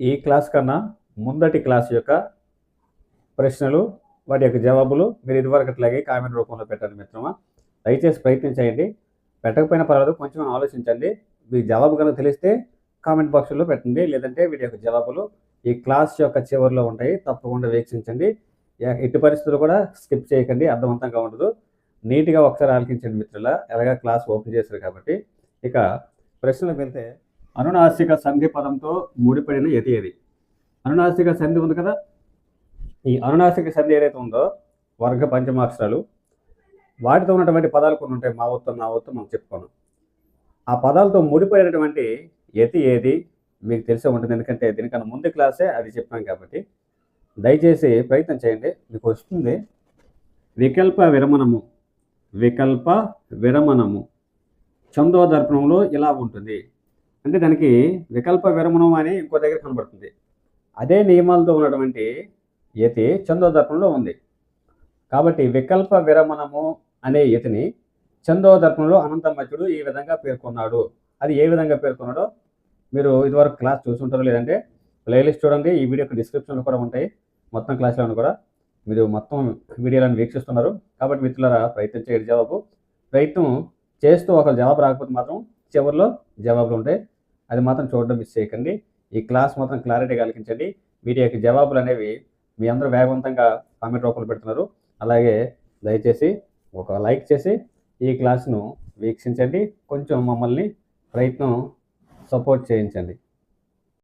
ఈ క్లాస్ కన్నా ముందటి క్లాస్ యొక్క ప్రశ్నలు వాటి యొక్క జవాబులు మీరు ఇదివరకు అట్లాగే కామెంట్ రూపంలో పెట్టండి మిత్రమా. దయచేసి ప్రయత్నించేయండి పెట్టకపోయినా పర్వాలేదు కొంచెం ఆలోచించండి. మీ జవాబు కనుక తెలిస్తే కామెంట్ బాక్స్లో పెట్టండి. లేదంటే వీటి యొక్క జవాబులు ఈ క్లాస్ యొక్క చివరిలో ఉంటాయి. తప్పకుండా వీక్షించండి. ఎట్టి పరిస్థితులు కూడా స్కిప్ చేయకండి. అర్థవంతంగా ఉండదు. నీట్గా ఒకసారి ఆలకించండి మిత్రుల ఎలాగా క్లాస్ ఓపెన్ చేశారు కాబట్టి. ఇక ప్రశ్నలకు వెళ్తే అనునాసిక సంధి పదంతో ముడిపడిన యతి ఏది? అనునాసిక సంధి ఉంది కదా? ఈ అనునాసిక సంధి ఏదైతే ఉందో వర్గ పంచమాక్షరాలు వాటితో ఉన్నటువంటి పదాలు కొన్ని ఉంటాయి. మా ఒత్తు నా ఒత్తు మనం చెప్పుకున్నాం ఆ పదాలతో ముడిపడినటువంటి యతి ఏది? మీకు తెలిసే ఉంటుంది. ఎందుకంటే దీనికన్నా ముందు క్లాసే అది చెప్పాం కాబట్టి. దయచేసి ప్రయత్నం చేయండి. మీకు వస్తుంది. వికల్ప విరమణము. వికల్ప విరమణము. చందో దర్పణంలో ఇలా ఉంటుంది. అంటే దానికి వికల్ప విరమణం అని ఇంకో దగ్గర కనబడుతుంది. అదే నియమాలతో ఉన్నటువంటి యతి చందోదర్పణలో ఉంది. కాబట్టి వికల్ప విరమణము అనే యతిని చందో దర్పణంలో అనంతమత్యుడు ఈ విధంగా పేర్కొన్నాడు. అది ఏ విధంగా పేర్కొన్నాడో మీరు ఇదివరకు క్లాస్ చూసుంటారు లేదంటే ప్లేలిస్ట్ చూడండి. ఈ వీడియో డిస్క్రిప్షన్లో కూడా ఉంటాయి. మొత్తం క్లాసులను కూడా మీరు మొత్తం వీడియోలను వీక్షిస్తున్నారు. కాబట్టి మిత్రులారా ప్రయత్నం చేయడం జవాబు. ప్రయత్నం చేస్తూ ఒక జవాబు రాకపోతే మాత్రం చివరిలో జవాబులు ఉంటాయి. అది మాత్రం చూడడం మిస్ చేయకండి. ఈ క్లాస్ మాత్రం క్లారిటీగా ఆలకించండి. వీటి యొక్క జవాబులు అనేవి మీ అందరూ వేగవంతంగా కామెంట్ రూపంలో పెడుతున్నారు. అలాగే దయచేసి ఒక లైక్ చేసి ఈ క్లాస్ను వీక్షించండి. కొంచెం మమ్మల్ని ప్రయత్నం సపోర్ట్ చేయించండి.